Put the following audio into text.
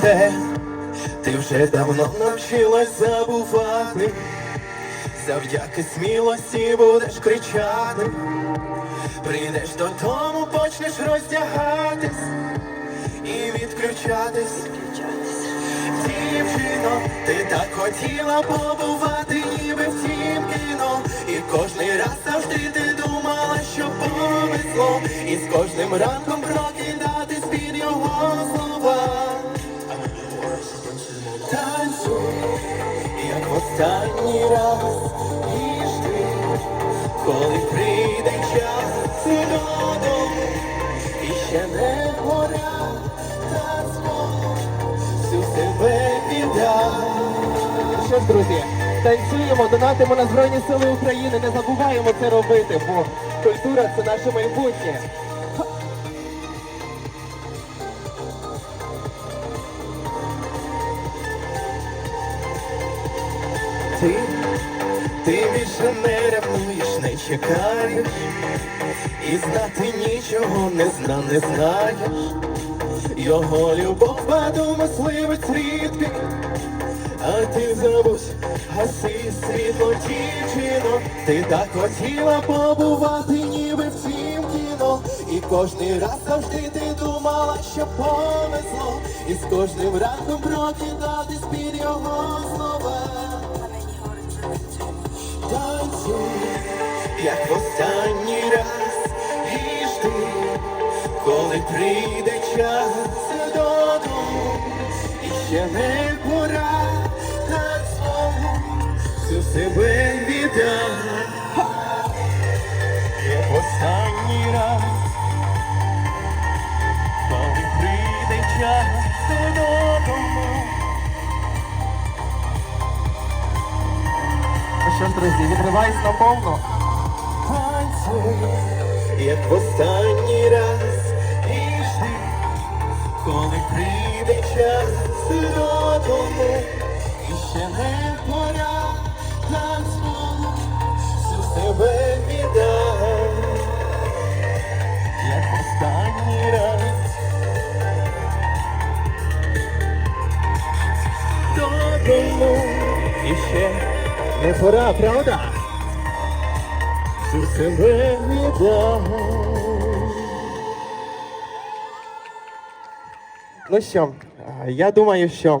прийде, ти вже давно навчилась забувати, завдяки смілості будеш кричати, прийдеш додому, почнеш роздягатись і відключатись. Дівчино, ти так хотіла побувати, ніби в тім кіно, і кожний раз завжди ти думала, що повезло, і з кожним ранком прокидатись останній раз, і жди, коли прийде час додому, і ще не пора танцювати всю себе віддам. Що ж, друзі, танцюємо, донатимо на Збройні Сили України, не забуваємо це робити, бо культура це наше майбутнє. Ти, ти більше не ревнуєш, не чекаєш, і знати нічого не зна, не знаєш. Його любов паду мисливець рідкий, а ти забудь, гаси світло дівчино, ти так хотіла побувати, ніби в цім кіно, і кожний раз завжди ти думала, що повезло, і з кожним ранком прокидатись під його як в останній раз, і жди, коли прийде час додому, і ще не пора танцювати, всю себе віддам, останній раз, коли прийде час додому. Ну що ж, друзі, відривайся наповну. Як в останній раз, і жди, коли прийде час додому, і ще не пора танцювати, всю себе віддам, як в останній раз. Додому, і ще не пора, правда? Віддам. Ну що, е, я думаю, що